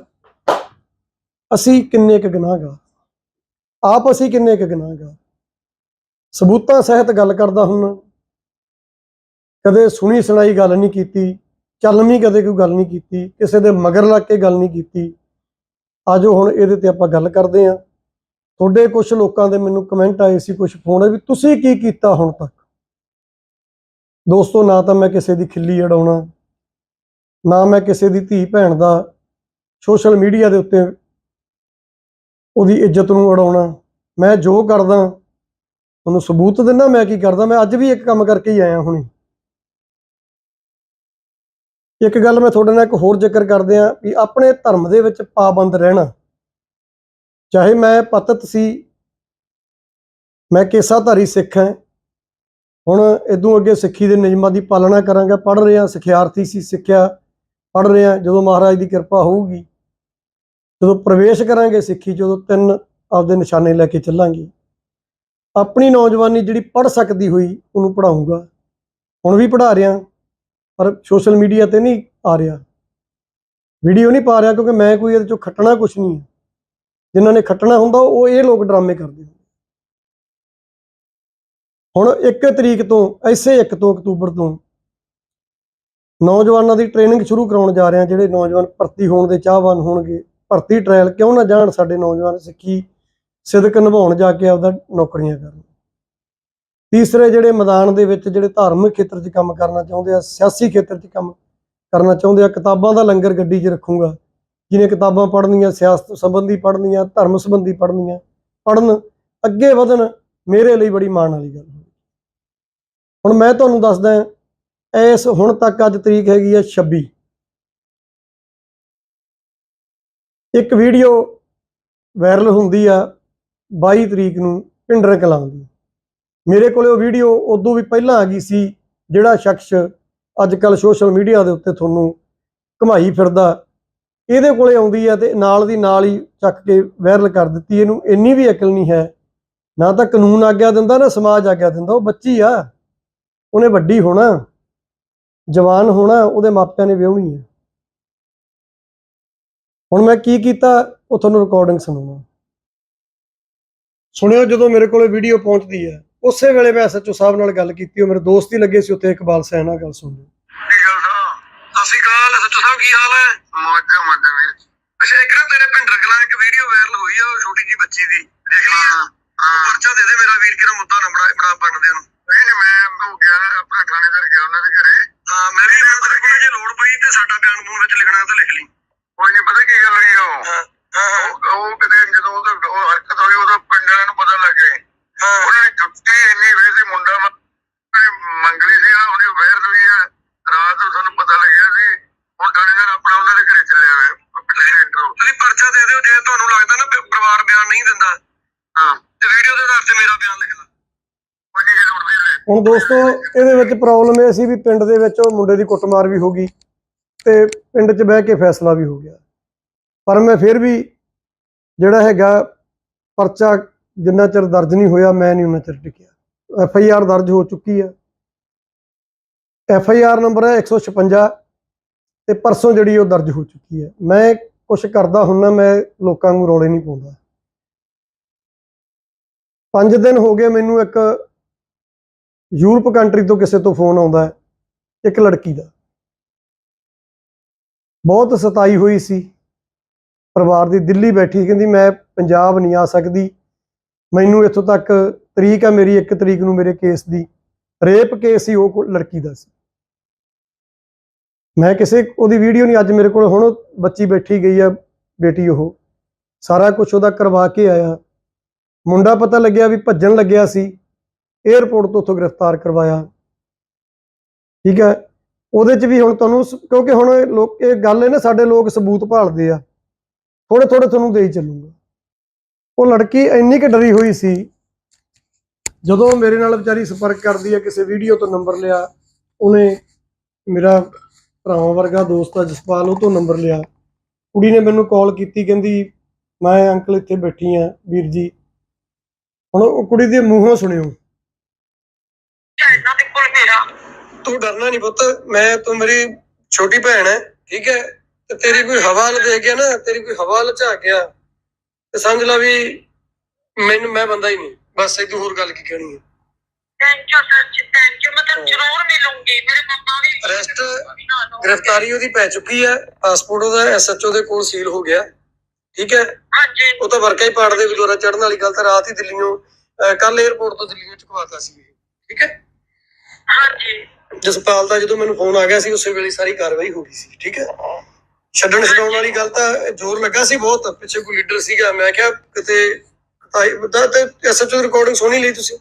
ਅਸੀਂ ਕਿੰਨੇ ਕੁ ਗੁਨਾਹਗਾਰ ਆਪ ਅਸੀਂ ਕਿੰਨੇ ਕੁ ਗੁਨਾਹਗਾਰ ਸਬੂਤਾਂ ਸਹਿਤ ਗੱਲ ਕਰਦਾ ਹੁਣ ਕਦੇ ਸੁਣੀ ਸੁਣਾਈ ਗੱਲ ਨਹੀਂ ਕੀਤੀ ਚੱਲਵੀਂ ਕਦੇ ਕੋਈ ਗੱਲ ਨਹੀਂ ਕੀਤੀ, ਕਿਸੇ ਦੇ ਮਗਰ ਲੱਗ ਕੇ ਗੱਲ ਨਹੀਂ ਕੀਤੀ। ਆਜੋ ਹੁਣ ਇਹਦੇ ਤੇ ਆਪਾਂ ਗੱਲ ਕਰਦੇ ਹਾਂ। ਤੁਹਾਡੇ ਕੁਝ ਲੋਕਾਂ ਦੇ ਮੈਨੂੰ ਕਮੈਂਟ ਆਏ ਸੀ ਕੁਝ ਫੋਨ ਆਏ ਵੀ ਤੁਸੀਂ ਕੀ ਕੀਤਾ ਹੁਣ ਤੱਕ? ਦੋਸਤੋ, ਨਾ ਤਾਂ ਮੈਂ ਕਿਸੇ ਦੀ ਖਿੱਲੀ ਅਡਾਉਣਾ ਨਾ ਮੈਂ ਕਿਸੇ ਦੀ ਧੀ ਭੈਣ ਦਾ ਸੋਸ਼ਲ ਮੀਡੀਆ ਦੇ ਉੱਤੇ ਉਹਦੀ ਇੱਜ਼ਤ ਨੂੰ ਉਡਾਉਣਾ ਮੈਂ ਜੋ ਕਰਦਾ, ਉਹਨੂੰ ਸਬੂਤ ਦਿੰਦਾ, ਮੈਂ ਕੀ ਕਰਦਾ, ਮੈਂ ਅੱਜ ਵੀ ਇੱਕ ਕੰਮ ਕਰਕੇ ਹੀ ਆਇਆ ਹੁਣੇ। ਇੱਕ ਗੱਲ ਮੈਂ ਤੁਹਾਡੇ ਨਾਲ ਇੱਕ ਹੋਰ ਜ਼ਿਕਰ ਕਰਦੇ ਆ ਵੀ ਆਪਣੇ ਧਰਮ ਦੇ ਵਿੱਚ ਪਾਬੰਦ ਰਹਿਣਾ। ਚਾਹੇ ਮੈਂ ਪਤਤ ਸੀ ਮੈਂ ਕੇਸਾਧਾਰੀ ਸਿੱਖ ਹਾਂ ਹੁਣ ਇਦੋਂ ਅੱਗੇ ਸਿੱਖੀ ਦੇ ਨਿਯਮਾਂ ਦੀ ਪਾਲਣਾ ਕਰਾਂਗਾ ਪੜ੍ਹ ਰਿਹਾ ਸਿਖਿਆਰਥੀ ਸੀ ਸਿੱਖਿਆ ਪੜ੍ਹ ਰਿਹਾ ਜਦੋਂ ਮਹਾਰਾਜ ਦੀ ਕਿਰਪਾ ਹੋਊਗੀ ਜਦੋਂ ਪ੍ਰਵੇਸ਼ ਕਰਾਂਗੇ ਸਿੱਖੀ 'ਚ, ਉਦੋਂ ਤਿੰਨ ਆਪਦੇ ਨਿਸ਼ਾਨੇ ਲੈ ਕੇ ਚੱਲਾਂਗੇ। ਆਪਣੀ ਨੌਜਵਾਨੀ ਜਿਹੜੀ ਪੜ੍ਹ ਸਕਦੀ ਹੋਈ ਉਹਨੂੰ ਪੜਾਉਂਗਾ ਹੁਣ ਵੀ ਪੜ੍ਹਾ ਰਿਹਾ ਪਰ ਸੋਸ਼ਲ ਮੀਡੀਆ ਤੇ ਨਹੀਂ ਆ ਰਿਹਾ। ਵੀਡੀਓ ਨਹੀਂ ਪਾ ਰਿਹਾ ਕਿਉਂਕਿ ਮੈਂ ਕੋਈ ਇਹਦੇ ਚੋਂ ਖੱਟਣਾ ਕੁਝ ਨਹੀਂ ਹੈ। ਜਿਨ੍ਹਾਂ ਨੇ ਖੱਟਣਾ ਹੁੰਦਾ ਉਹ ਇਹ ਲੋਕ ਡਰਾਮੇ ਕਰਦੇ ਹੁੰਦੇ ਹੁਣ 1 ਤਰੀਕ ਤੋਂ, ਐਸੇ 1 ਤੋਂ ਅਕਤੂਬਰ ਤੋਂ ਨੌਜਵਾਨਾਂ ਦੀ ਟ੍ਰੇਨਿੰਗ ਸ਼ੁਰੂ ਕਰਾਉਣ ਜਾ ਰਹੇ ਹਾਂ, ਜਿਹੜੇ ਨੌਜਵਾਨ ਭਰਤੀ ਹੋਣ ਦੇ ਚਾਹਵਾਨ ਹੋਣਗੇ। ਭਰਤੀ ਟ੍ਰਾਇਲ ਕਿਉਂ ਨਾ ਜਾਣ ਸਾਡੇ ਨੌਜਵਾਨ ਸਿੱਖੀ ਸਿਦਕ ਨਿਭਾਉਣ ਜਾ ਕੇ ਆਪਦਾ ਨੌਕਰੀਆਂ ਕਰਨ। ਤੀਸਰੇ ਜਿਹੜੇ ਮੈਦਾਨ ਦੇ ਵਿੱਚ ਜਿਹੜੇ ਧਾਰਮਿਕ ਖੇਤਰ 'ਚ ਕੰਮ ਕਰਨਾ ਚਾਹੁੰਦੇ ਆ, ਸਿਆਸੀ ਖੇਤਰ 'ਚ ਕੰਮ ਕਰਨਾ ਚਾਹੁੰਦੇ ਆ, ਕਿਤਾਬਾਂ ਦਾ ਲੰਗਰ ਗੱਡੀ 'ਚ ਰੱਖੂੰਗਾ। ਜਿਹਨੇ ਕਿਤਾਬਾਂ ਪੜ੍ਹਨੀਆਂ, ਸਿਆਸਤ ਸੰਬੰਧੀ ਪੜ੍ਹਨੀਆਂ, ਧਰਮ ਸੰਬੰਧੀ ਪੜ੍ਹਨੀਆਂ, ਪੜ੍ਹਨ, ਅੱਗੇ ਵਧਣ ਮੇਰੇ ਲਈ ਬੜੀ ਮਾਣ ਵਾਲੀ ਗੱਲ ਹੋਈ ਹੁਣ ਮੈਂ ਤੁਹਾਨੂੰ ਦੱਸਦਾ ਇਸ ਹੁਣ ਤੱਕ ਅੱਜ ਤਰੀਕ ਹੈਗੀ ਆ 26 ਇੱਕ ਵੀਡੀਓ ਵਾਇਰਲ ਹੁੰਦੀ ਆ 22 ਤਰੀਕ ਨੂੰ ਪਿੰਡਰ ਕਲਾਂ ਦੀ। ਮੇਰੇ ਕੋਲੇ ਉਹ ਵੀਡੀਓ ਉਦੋਂ ਵੀ ਪਹਿਲਾਂ ਆ ਗਈ ਸੀ, ਜਿਹੜਾ ਸ਼ਖਸ ਅੱਜ ਕੱਲ ਸੋਸ਼ਲ ਮੀਡੀਆ ਦੇ ਉੱਤੇ ਤੁਹਾਨੂੰ ਘਮਾਈ ਫਿਰਦਾ। ਇਹਦੇ ਕੋਲੇ ਆਉਂਦੀ ਹੈ ਤੇ ਨਾਲ ਦੀ ਨਾਲ ਹੀ ਚੱਕ ਕੇ ਵਾਇਰਲ ਕਰ ਦਿੱਤੀ ਇਹਨੂੰ। ਇੰਨੀ ਵੀ ਅਕਲ ਨਹੀਂ ਹੈ। ਨਾ ਤਾਂ ਕਾਨੂੰਨ ਆਗਿਆ ਦਿੰਦਾ, ਨਾ ਸਮਾਜ ਆਗਿਆ ਦਿੰਦਾ। ਉਹ ਬੱਚੀ ਆ। ਉਹਨੇ ਵੱਡੀ ਹੋਣਾ। ਜਵਾਨ ਹੋਣਾ, ਉਹਦੇ ਮਾਪਿਆਂ ਨੇ ਵਿਆਹਣੀ ਹੈ ਹੁਣ ਮੈਂ ਕੀ ਕੀਤਾ, ਉਹ ਤੁਹਾਨੂੰ ਰਿਕਾਰਡਿੰਗ ਸੁਣਾਉਣਾ। ਸੁਣਿਓ ਜਦੋਂ ਮੇਰੇ ਕੋਲੇ ਵੀਡੀਓ ਪਹੁੰਚਦੀ ਹੈ ਉਸੇ ਵੇਲੇ ਮੈਂ ਐਸਐਚਓ ਸਾਹਿਬ ਨਾਲ ਗੱਲ ਕੀਤੀ ਉਹ ਮੇਰੇ ਦੋਸਤ ਹੀ ਲੱਗੇ ਸੀ ਉੱਥੇ ਇਕਬਾਲ ਸੈਨ ਨਾਲ ਗੱਲ ਸੁਣਨੀ ਕੀ ਗੱਲ ਸਾ ਸਤਿ ਸ਼੍ਰੀ ਅਕਾਲ ਸੱਚੂ ਸਾਹਿਬ ਕੀ ਹਾਲ ਹੈ? ਮੌਜਾ ਮੌਜਾ ਵੀਰ ਅੱਛਾ ਇੱਕ ਨਾ ਤੇਰੇ ਭਿੰਡਰ ਕਲਾਂ ਇੱਕ ਵੀਡੀਓ ਵਾਇਰਲ ਹੋਈ ਆ ਉਹ ਛੋਟੀ ਜੀ ਬੱਚੀ ਦੀ। ਦੇਖ ਲਈ ਆ। ਹਾਂ ਉਹ ਹਾਂ ਪਰਚਾ ਦੇ ਦੇ ਮੇਰਾ ਵੀਰ ਕਿਰਾ ਮੁੱਦਾ ਨਾ ਬਣਾ ਬਣਾ ਪੜਨ ਦੇ ਉਹਨੂੰ ਨਹੀਂ ਨਹੀਂ ਮੈਂ ਉਹ ਗਿਆ ਆਪਣਾ ਥਾਣੇਦਾਰ ਗਿਆ ਉਹਨਾਂ ਦੇ ਘਰੇ। ਹਾਂ ਮੈਂ ਵੀ ਮੈਂ ਤੇਰੇ ਕੋਲ ਜੇ ਲੋੜ ਪਈ ਤੇ ਸਾਡਾ ਬਿਆਨ ਬੂਨ ਵਿੱਚ ਲਿਖਣਾ ਤਾਂ ਲਿਖ ਲਈ। ਕੋਈ ਨਹੀਂ ਪਤਾ ਕੀ ਗੱਲ ਹੋਈ ਉਹ ਉਹ- ਕਿਤੇ ਜਦੋਂ ਉਹਦਾ ਉਹ ਹਰਕਤ ਹੋਈ ਉਦੋਂ ਪਿੰਡ ਵਾਲਿਆਂ ਨੂੰ ਪਤਾ ਲੱਗ ਗਿਆ ਹਾਂ ਉਹਨਾਂ ਨੇ ਜੁੱਤੀ ਇੰਨੀ ਵੇ ਸੀ ਮੁੰਡਾ ਮ- ਉਹਨੇ ਮੰਗਲੀ ਸੀ ਨਾ ਉਹਦੀ ਵੈਰ ਹੋਈ ਹੈ ਰਾਤ ਨੂੰ ਸਾਨੂੰ ਪਤਾ ਲੱਗਿਆ ਸੀ ਹੁਣ ਥਾਣੇਦਾਰ ਆਪਣਾ ਉਹਨਾਂ ਦੇ ਘਰੇ ਚੱਲਿਆ ਹੋਇਆ ਪਿਛਲੇ ਇੰਟਰੋ ਤੁਸੀਂ ਪਰਚਾ ਦੇ ਦਿਓ ਜੇ ਤੁਹਾਨੂੰ ਲੱਗਦਾ ਨਾ ਵੀ ਪਰਿਵਾਰ ਬਿਆਨ ਨਹੀਂ ਦਿੰਦਾ ਹਾਂ ਤੇ ਵੀਡੀਓ ਦੇ ਆਧਾਰ ਤੇ ਮੇਰਾ ਬਿਆਨ ਲਿਖ ਲਓ ਕੋਈ ਨਹੀਂ ਲੋੜ ਵੀ ਲੈ ਹੁਣ ਦੋਸਤੋ, ਇਹਦੇ ਵਿੱਚ ਪ੍ਰੋਬਲਮ ਇਹ ਸੀ ਵੀ ਪਿੰਡ ਦੇ ਵਿੱਚ ਉਹ ਮੁੰਡੇ ਦੀ ਕੁੱਟਮਾਰ ਵੀ ਹੋ ਗਈ ਤੇ ਪਿੰਡ 'ਚ ਬਹਿ ਕੇ ਫੈਸਲਾ ਵੀ ਹੋ ਗਿਆ। ਪਰ ਮੈਂ ਫਿਰ ਵੀ ਜਿਹੜਾ ਹੈਗਾ ਪਰਚਾ ਜਿੰਨਾ ਚਿਰ ਦਰਜ ਨਹੀਂ ਹੋਇਆ, ਮੈਂ ਨਹੀਂ ਉਹਨਾਂ ਚਿਰ ਟਿਕਿਆ। ਐਫ ਆਈ ਆਰ ਦਰਜ ਹੋ ਚੁੱਕੀ ਹੈ ਐਫ ਆਈ ਆਰ ਨੰਬਰ ਹੈ 156 ਤੇ ਪਰਸੋਂ ਜਿਹੜੀ ਉਹ ਦਰਜ ਹੋ ਚੁੱਕੀ ਹੈ। ਮੈਂ ਕੁਝ ਕਰਦਾ ਹੁੰਨਾ ਮੈਂ ਲੋਕਾਂ ਨੂੰ ਰੋਲੇ ਨਹੀਂ ਪਾਉਂਦਾ। ਪੰਜ ਦਿਨ ਹੋ ਗਏ ਮੈਨੂੰ ਇੱਕ ਯੂਰਪ ਕੰਟਰੀ ਤੋਂ ਕਿਸੇ ਤੋਂ ਫੋਨ ਆਉਂਦਾ ਹੈ, ਇੱਕ ਲੜਕੀ ਦਾ। ਬਹੁਤ ਸਤਾਈ ਹੋਈ ਸੀ। ਪਰਿਵਾਰ ਦੀ ਦਿੱਲੀ ਬੈਠੀ, ਕਹਿੰਦੀ, ਮੈਂ ਪੰਜਾਬ ਨਹੀਂ ਆ ਸਕਦੀ। ਮੈਨੂੰ ਇੱਥੋਂ ਤੱਕ ਤਰੀਕ ਹੈ ਮੇਰੀ 1 ਤਰੀਕ ਨੂੰ ਮੇਰੇ ਕੇਸ ਦੀ। ਰੇਪ ਕੇਸ ਸੀ, ਉਹ ਕੋ- ਲੜਕੀ ਦਾ ਸੀ। ਮੈਂ ਕਿਸੇ, ਉਹਦੀ ਵੀਡੀਓ ਨਹੀਂ, ਅੱਜ ਮੇਰੇ ਕੋਲ, ਹੁਣ ਬੱਚੀ ਬੈਠੀ ਗਈ ਆ ਬੇਟੀ ਉਹ। ਸਾਰਾ ਕੁਝ ਉਹਦਾ ਕਰਵਾ ਕੇ ਆਇਆ। ਮੁੰਡਾ ਪਤਾ ਲੱਗਿਆ ਵੀ ਭੱਜਣ ਲੱਗਿਆ ਸੀ। 에ਅਰਪੋਰਟ ਤੋਂ ਉੱਥੋਂ ਗ੍ਰਿਫਤਾਰ ਕਰਵਾਇਆ। ਠੀਕ ਹੈ? ਉਹਦੇ 'ਚ ਵੀ ਹੁਣ ਤੁਹਾਨੂੰ ਸ- ਕਿਉਂਕਿ ਹੁਣ ਲੋਕ, ਇਹ ਗੱਲ ਹੈ ਨਾ, ਸਾਡੇ ਲੋਕ ਸਬੂਤ ਭਾਲਦੇ ਆ। ਥੋੜੇ ਥੋੜੇ ਤੁਹਾਨੂੰ ਦੇਈ ਚੱਲੂਗਾ। ਉਹ ਲੜਕੀ ਇੰਨੀ ਕਿ ਡਰੀ ਹੋਈ ਸੀ, ਜਦੋਂ ਮੇਰੇ ਨਾਲ ਵਿਚਾਰੀ ਸੰਪਰਕ ਕਰਦੀ ਹੈ, ਕਿਸੇ ਵੀਡੀਓ ਤੋਂ ਨੰਬਰ ਲਿਆ, ਉਹਨੇ ਮੇਰਾ ਭਰਾਵਾਂ ਵਰਗਾ ਦੋਸਤ ਆ ਜਸਪਾਲ, ਉਹ ਤੋਂ ਨੰਬਰ ਲਿਆ। ਕੁੜੀ ਨੇ ਮੈਨੂੰ ਕਾਲ ਕੀਤੀ, ਕਹਿੰਦੀ, ਮੈਂ ਅੰਕਲ ਇੱਥੇ ਬੈਠੀ ਆ, ਵੀਰ ਜੀ। ਹੁਣ ਉਹ ਕੁੜੀ ਦੇ ਮੂੰਹੋਂ ਸੁਣਿਓ ਇਹਨਾਂ ਦੇ ਕੋਲ ਮੇਰਾ ਤੂੰ ਡਰਨਾ ਨਹੀਂ ਪੁੱਤ ਮੈਂ ਤੂੰ ਮੇਰੀ ਛੋਟੀ ਭੈਣ ਹੈ ਠੀਕ ਹੈ? ਤੇ ਤੇਰੀ ਕੋਈ ਹਵਾਲ ਦੇ ਗਿਆ ਨਾ ਤੇਰੀ ਕੋਈ ਹਵਾਲ ਚ ਆ ਗਿਆ ਤੇ ਸਮਝ ਲਾ ਵੀ ਮੈਨੂੰ ਮੈਂ ਬੰਦਾ ਹੀ ਨਹੀਂ। ਬਸ ਇਹ ਹੋਰ ਗੱਲ ਕੀ ਕਹਿਣੀ ਹੈ? Thank you sir ji thank you ਮੈਂ ਹਾਂ। ਤੁਹਾਨੂੰ ਜ਼ਰੂਰ ਮਿਲੂੰਗੀ। ਮੇਰੇ ਮੰਮਾ ਵੀ ਹੋਣਗੇ। ਗ੍ਰਿਫਤਾਰੀ ਉਹਦੀ ਪੈ ਚੁੱਕੀ ਹੈ। ਪਾਸਪੋਰਟ ਉਹਦਾ ਐਸਐਚਓ ਦੇ ਕੋਲ ਸੀਲ ਹੋ ਗਿਆ। ਠੀਕ ਹੈ? ਹਾਂਜੀ। ਉਹ ਤਾਂ ਵਰਕਾ ਹੀ ਪਾੜਦੇ ਵੀ ਦੁਆਰਾ ਚੜਨ ਵਾਲੀ ਗੱਲ ਤਾਂ ਰਾਤ ਹੀ ਦਿੱਲੀੋਂ ਕੱਲ 에어ਪੋਰਟ ਤੋਂ ਦਿੱਲੀੋਂ ਚੁਕਵਾਤਾ ਸੀ ਠੀਕ ਹੈ? ਹਾਂਜੀ। ਜਸਪਾਲ ਦਾ ਜਦੋਂ ਮੈਨੂੰ ਫੋਨ ਆ ਗਿਆ ਸੀ ਉਸੇ ਵੇਲੇ ਸਾਰੀ ਕਾਰਵਾਈ ਹੋ ਗਈ ਸੀ ਠੀਕ ਹੈ? ਛੱਡਣ ਛਡਾਉਣ ਵਾਲੀ ਗੱਲ ਤਾਂ ਜ਼ੋਰ ਲੱਗਾ ਸੀ ਬਹੁਤ ਪਿੱਛੇ ਕੋਈ ਲੀਡਰ ਸੀਗਾ ਮੈਂ ਕਿਹਾ ਕਿਤੇ ਤਾਂ ਤੇ ਐਸਐਚਓ ਦੀ ਰਿਕਾਰਡਿੰਗ ਸੁਣੀ ਲਈ ਤੁਸੀਂ?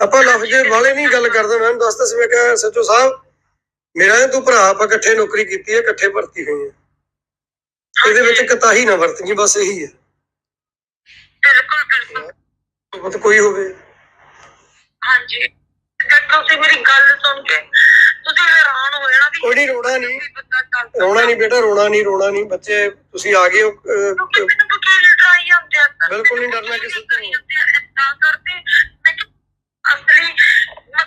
ਆਪਾਂ ਲਫ਼ਜ਼ ਵਾਲੇ ਨਹੀਂ ਗੱਲ ਕਰਦਾ ਮੈਂ ਦੱਸਦਾ ਸੀ ਮੈਂ ਕਿਹਾ ਐਸਐਚਓ ਸਾਹਿਬ ਮੇਰਾ ਤੂੰ ਭਰਾ ਆਪਾਂ ਇਕੱਠੇ ਨੌਕਰੀ ਕੀਤੀ ਹੈ ਇਕੱਠੇ ਭਰਤੀ ਹੋਏ ਆ ਇਹਦੇ ਵਿੱਚ ਕਤਾਹੀ ਨਾ ਵਰਤਣੀ ਬਸ ਇਹੀ ਹੈ। ਬਿਲਕੁਲ ਬਿਲਕੁਲ। ਕੋਈ ਹੋਵੇ। ਹਾਂਜੀ। ਤੇ ਤੁਸੀਂ ਮੇਰੀ ਗੱਲ ਸੁਣ ਕੇ ਤੁਸੀਂ ਹੈਰਾਨ ਹੋ ਜਾਣਾ ਵੀ ਕੋਈ ਰੋਣਾ ਨਹੀਂ ਰੋਣਾ ਨਹੀਂ ਬੇਟਾ ਰੋਣਾ ਨਹੀਂ ਰੋਣਾ ਨਹੀਂ ਬੱਚੇ ਤੁਸੀਂ ਆ ਗਏ ਹੋ ਅਹ, ਕਿਉਂਕਿ ਮੈਨੂੰ ਵਕੀਲ ਡਰਾਈ ਜਾਂਦੇ ਆ sir, ਬਿਲਕੁਲ ਨਹੀਂ ਡਰਨਾ ਕਿਸੇ ਤੋਂ। ਕਰਦੇ ਮੈਂ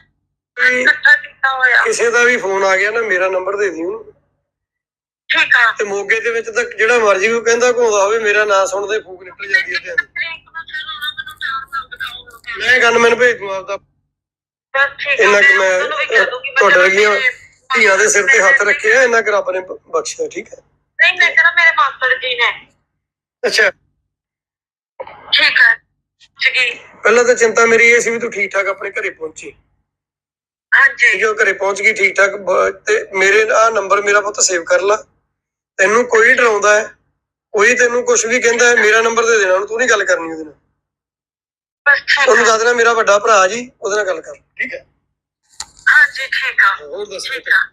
ਅਸਲੀ ਇਕੱਠਾ ਕੀਤਾ ਹੋਇਆ। ਕਿਸੇ ਦਾ ਵੀ ਫੋਨ ਆ ਗਿਆ ਨਾ ਮੇਰਾ ਨੰਬਰ ਦੇ ਦਿਓ। ਠੀਕ ਆ। ਤੇ ਮੋਗੇ ਦੇ ਵਿੱਚ ਤਾਂ ਜਿਹੜਾ ਮਰਜ਼ੀ ਉਹ ਕਹਿੰਦਾ ਘੁੰਦਾ ਹੋਵੇ ਮੇਰਾ ਨਾਂ ਸੁਣਦੇ ਫੂਕ ਨਿਕਲ ਜਾਂਦੀ ਹੈ ਤੇ ਮੈਂ ਗਨ ਮੈਨੂੰ ਭੇਜ ਦੂੰ ਆਪਦਾ। ਬਸ ਠੀਕ ਆ, ਇੰਨਾ ਕੁ ਮੈਂ ਉਹਨੂੰ ਵੀ ਕਹਿ ਦੂੰਗੀ, ਮੈਂ ਤੁਹਾਡੇ ਵਰਗੀਆਂ ਧੀਆਂ ਦੇ ਸਿਰ ਤੇ ਹੱਥ ਰੱਖੇ ਆ ਇੰਨਾ ਕੁ ਰੱਬ ਨੇ ਬਖਸ਼ਿਆ ਠੀਕ ਹੈ? ਨਹੀਂ ਮੈਂ ਕਹਿੰਦਾ ਮੇਰੇ ਮਾਸਟਰ ਜੀ ਨੇ। ਅੱਛਾ। ਠੀਕ ਹੈ ਠੀਕ ਪਹਿਲਾਂ ਤਾਂ ਚਿੰਤਾ ਮੇਰੀ ਇਹ ਸੀ ਵੀ ਤੂੰ ਠੀਕ ਠਾਕ ਆਪਣੇ ਘਰੇ ਪਹੁੰਚੀ। ਹਾਂਜੀ। ਜੋ ਘਰੇ ਪਹੁੰਚ ਗਈ ਠੀਕ ਠਾਕ ਤੇ ਮੇਰੇ ਆ ਨੰਬਰ ਮੇਰਾ ਪੁੱਤ ਸੇਵ ਕਰ ਲਾ। ਤੈਨੂੰ ਕੋਈ ਡਰਾਉਂਦਾ ਹੈ ਕੋਈ ਤੈਨੂੰ ਕੁਝ ਵੀ ਕਹਿੰਦਾ ਹੈ ਮੇਰਾ ਨੰਬਰ ਦੇ ਦੇਣਾ ਉਹਨੂੰ ਤੂੰ ਨਹੀਂ ਗੱਲ ਕਰਨੀ ਉਹਦੇ ਨਾਲ। ਉਹਨੂੰ ਦੱਸ ਦੇਣਾ ਮੇਰਾ ਵੱਡਾ ਭਰਾ ਜੀ ਉਹਦੇ ਨਾਲ ਗੱਲ ਕਰ। ਠੀਕ ਹੈ? ਹਾਂਜੀ ਠੀਕ ਆ। ਹੋਰ ਦੱਸ ਠੀਕ ਆ।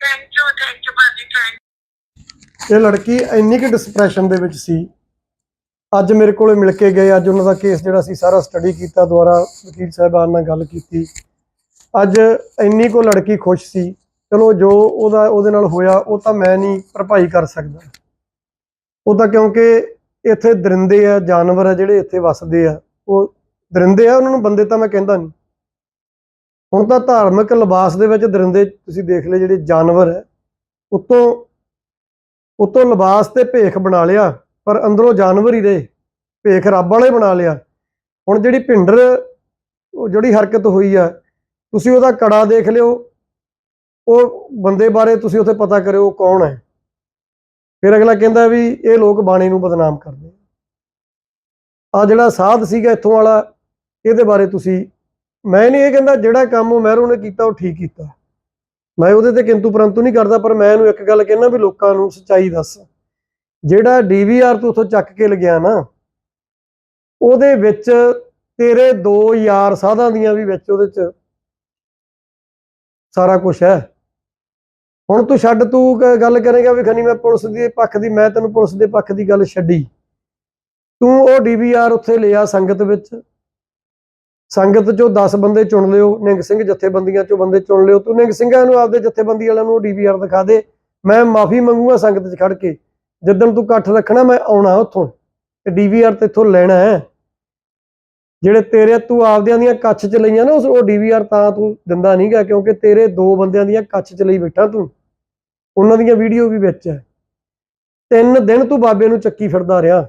ਥੈਂਕ ਯੂ ਥੈਂਕ ਯੂ ਬਾਜੀ ਥੈਂਕ ਇਹ ਲੜਕੀ ਇੰਨੀ ਕਿ ਡਿਸਪਰੈਸ਼ਨ ਦੇ ਵਿੱਚ ਸੀ। ਅੱਜ ਮੇਰੇ ਕੋਲੇ ਮਿਲ ਕੇ ਗਏ ਅੱਜ ਉਹਨਾਂ ਦਾ ਕੇਸ ਜਿਹੜਾ ਸੀ ਸਾਰਾ ਸਟੱਡੀ ਕੀਤਾ ਦੁਆਰਾ ਵਕੀਲ ਸਾਹਿਬਾਨ ਨਾਲ ਗੱਲ ਕੀਤੀ। ਅੱਜ ਇੰਨੀ ਕੋ ਲੜਕੀ ਖੁਸ਼ ਸੀ। ਚਲੋ ਜੋ ਉਹਦਾ ਉਹਦੇ ਨਾਲ ਹੋਇਆ ਉਹ ਤਾਂ ਮੈਂ ਨਹੀਂ ਭਰਪਾਈ ਕਰ ਸਕਦਾ। ਉਹ ਤਾਂ ਕਿਉਂਕਿ ਇੱਥੇ ਦਰਿੰਦੇ ਆ ਜਾਨਵਰ ਆ ਜਿਹੜੇ ਇੱਥੇ ਵੱਸਦੇ ਆ। ਉਹ ਦਰਿੰਦੇ ਆ, ਉਹਨਾਂ ਨੂੰ ਬੰਦੇ ਤਾਂ ਮੈਂ ਕਹਿੰਦਾ ਨਹੀਂ ਹੁਣ ਤਾਂ ਧਾਰਮਿਕ ਲਿਬਾਸ ਦੇ ਵਿੱਚ ਦਰਿੰਦੇ ਤੁਸੀਂ ਦੇਖ ਲਏ ਜਿਹੜੇ ਜਾਨਵਰ ਹੈ, ਉਤੋਂ ਉਤੋਂ ਲਿਬਾਸ ਤੇ ਭੇਖ ਬਣਾ ਲਿਆ, ਪਰ ਅੰਦਰੋਂ ਜਾਨਵਰ ਹੀ ਰਹੇ ਭੇਖ ਰੱਬ ਵਾਲੇ ਬਣਾ ਲਿਆ। ਹੁਣ ਜਿਹੜੀ ਭਿੰਡਰ, ਉਹ ਜਿਹੜੀ ਹਰਕਤ ਹੋਈ ਆ, ਤੁਸੀਂ ਉਹਦਾ ਕੜਾ ਦੇਖ ਲਿਓ, ਉਹ ਬੰਦੇ ਬਾਰੇ ਤੁਸੀਂ ਉੱਥੇ ਪਤਾ ਕਰਿਓ ਕੌਣ ਹੈ। ਫਿਰ ਅਗਲਾ ਕਹਿੰਦਾ ਵੀ ਇਹ ਲੋਕ ਬਾਣੀ ਨੂੰ ਬਦਨਾਮ ਕਰਦੇ। ਆ ਜਿਹੜਾ ਸਾਧ ਸੀਗਾ ਇੱਥੋਂ ਵਾਲਾ, ਇਹਦੇ ਬਾਰੇ ਤੁਸੀਂ, ਮੈਂ ਨਹੀਂ ਇਹ ਕਹਿੰਦਾ ਜਿਹੜਾ ਕੰਮ ਉਹ ਮਹਿਰੂ ਨੇ ਕੀਤਾ ਉਹ ਠੀਕ ਕੀਤਾ। ਮੈਂ ਉਹਦੇ ਤੇ ਕਿੰਤੂ ਪਰੰਤੂ ਨਹੀਂ ਕਰਦਾ, ਪਰ ਮੈਂ ਇਹਨੂੰ ਇੱਕ ਗੱਲ ਕਹਿਣਾ ਵੀ ਲੋਕਾਂ ਨੂੰ ਸੱਚਾਈ ਦੱਸ। ਜਿਹੜਾ ਡੀਵੀਆਰ ਤੂੰ ਉੱਥੋਂ ਚੱਕ ਕੇ ਲਗਿਆ ਨਾ, ਉਹਦੇ ਵਿੱਚ ਤੇਰੇ ਦੋ ਯਾਰ ਸਾਧਾਂ ਦੀਆਂ ਵੀ ਵਿੱਚ ਉਹਦੇ ਚ ਸਾਰਾ ਕੁਝ ਹੈ। ਹੁਣ ਤੂੰ ਛੱਡ, ਤੂੰ ਗੱਲ ਕਰੇਗਾ ਵੀ ਖਨੀ ਮੈਂ ਪੁਲਿਸ ਦੇ ਪੱਖ ਦੀ, ਮੈਂ ਤੈਨੂੰ ਪੁਲਿਸ ਦੇ ਪੱਖ ਦੀ ਗੱਲ ਛੱਡੀ। ਤੂੰ ਉਹ ਡੀਵੀਆਰ ਉੱਥੇ ਲਿਆ ਸੰਗਤ ਵਿੱਚ। ਸੰਗਤ ਚੋਂ 10 ਬੰਦੇ ਚੁਣ ਲਿਓ ਨਿੰਗ ਸਿੰਘ ਜਥੇਬੰਦੀਆਂ ਚੋਂ ਬੰਦੇ ਚੁਣ ਲਿਓ। ਤੂੰ ਨਿੰਗ ਸਿੰਘਾਂ ਨੂੰ ਆਪਦੇ ਜਥੇਬੰਦੀ ਵਾਲਿਆਂ ਨੂੰ ਡੀਵੀਆਰ ਦਿਖਾ ਦੇ। ਮੈਂ ਮਾਫੀ ਮੰਗੂਗਾ ਸੰਗਤ 'ਚ ਖੜ ਕੇ। ਜਦੋਂ ਤੂੰ ਇਕੱਠ ਰੱਖਣਾ, ਮੈਂ ਆਉਣਾ ਉੱਥੋਂ। ਤੇ ਡੀਵੀਆਰ ਤੇ ਇੱਥੋਂ ਲੈਣਾ ਹੈ। ਜਿਹੜੇ ਤੇਰੇ, ਤੂੰ ਆਪਦਿਆਂ ਦੀਆਂ ਕੱਛ 'ਚ ਲਈਆਂ ਨਾ, ਉਸ ਉਹ ਡੀਵੀਆਰ ਤਾਂ ਤੂੰ ਦਿੰਦਾ ਨਹੀਂਗਾ ਕਿਉਂਕਿ ਤੇਰੇ ਦੋ ਬੰਦਿਆਂ ਦੀਆਂ ਕੱਛ 'ਚ ਲਈ ਬੈਠਾ ਤੂੰ। ਉਹਨਾਂ ਦੀਆਂ ਵੀਡੀਓ ਵੀ ਵਿੱਚ ਹੈ। ਤਿੰਨ ਦਿਨ ਤੂੰ ਬਾਬੇ ਨੂੰ ਚੱਕੀ ਫਿਰਦਾ ਰਿਹਾ।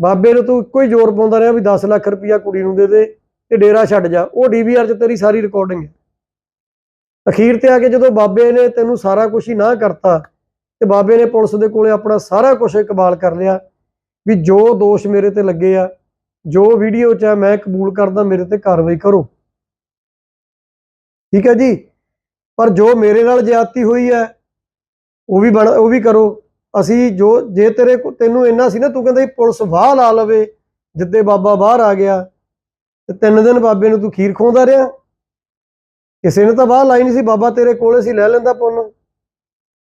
ਬਾਬੇ ਨੂੰ ਤੂੰ ਇੱਕੋ ਹੀ ਜ਼ੋਰ ਪਾਉਂਦਾ ਰਿਹਾ ਵੀ 10 ਲੱਖ ਰੁਪਇਆ ਕੁੜੀ ਨੂੰ ਦੇ ਦੇ ਤੇ ਡੇਰਾ ਛੱਡ ਜਾ। ਉਹ ਡੀਵੀਆਰ 'ਚ ਤੇਰੀ ਸਾਰੀ ਰਿਕਾਰਡਿੰਗ ਹੈ। ਅਖੀਰ ਤੇ ਆ ਕੇ ਜਦੋਂ ਬਾਬੇ ਨੇ ਤੈਨੂੰ ਸਾਰਾ ਕੁਝ ਹੀ ਨਾ ਕਰਤਾ ਤੇ ਬਾਬੇ ਨੇ ਪੁਲਿਸ ਦੇ ਕੋਲੇ ਆਪਣਾ ਸਾਰਾ ਕੁਝ ਇਕਬਾਲ ਕਰ ਲਿਆ ਵੀ ਜੋ ਦੋਸ਼ ਮੇਰੇ ਤੇ ਲੱਗੇ ਆ, ਜੋ ਵੀਡੀਓ 'ਚ ਹੈ ਮੈਂ ਕਬੂਲ ਕਰਦਾ ਮੇਰੇ ਤੇ ਕਾਰਵਾਈ ਕਰੋ। ਠੀਕ ਹੈ ਜੀ? ਪਰ ਜੋ ਮੇਰੇ ਨਾਲ ਜ਼ਿਆਦਤੀ ਹੋਈ ਹੈ, ਉਹ ਵੀ ਬਣ ਉਹ ਵੀ ਕਰੋ। ਅਸੀਂ ਜੋ, ਜੇ ਤੇਰੇ ਕੋ, ਤੈਨੂੰ ਇੰਨਾ ਸੀ ਨਾ, ਤੂੰ ਕਹਿੰਦਾ ਪੁਲਿਸ ਵਾਹ ਲਾ ਲਵੇ, ਜਿੱਦੇ ਬਾਬਾ ਬਾਹਰ ਆ ਗਿਆ, ਤੇ ਤਿੰਨ ਦਿਨ ਬਾਬੇ ਨੂੰ ਤੂੰ ਖੀਰ ਖਵਾਉਂਦਾ ਰਿਹਾ। ਕਿਸੇ ਨੇ ਤਾਂ ਬਾਹਰ ਲਾਈ ਨਹੀਂ ਸੀ, ਬਾਬਾ ਤੇਰੇ ਕੋਲੇ ਸੀ, ਲੈ ਲੈਂਦਾ ਪੁੰਨ।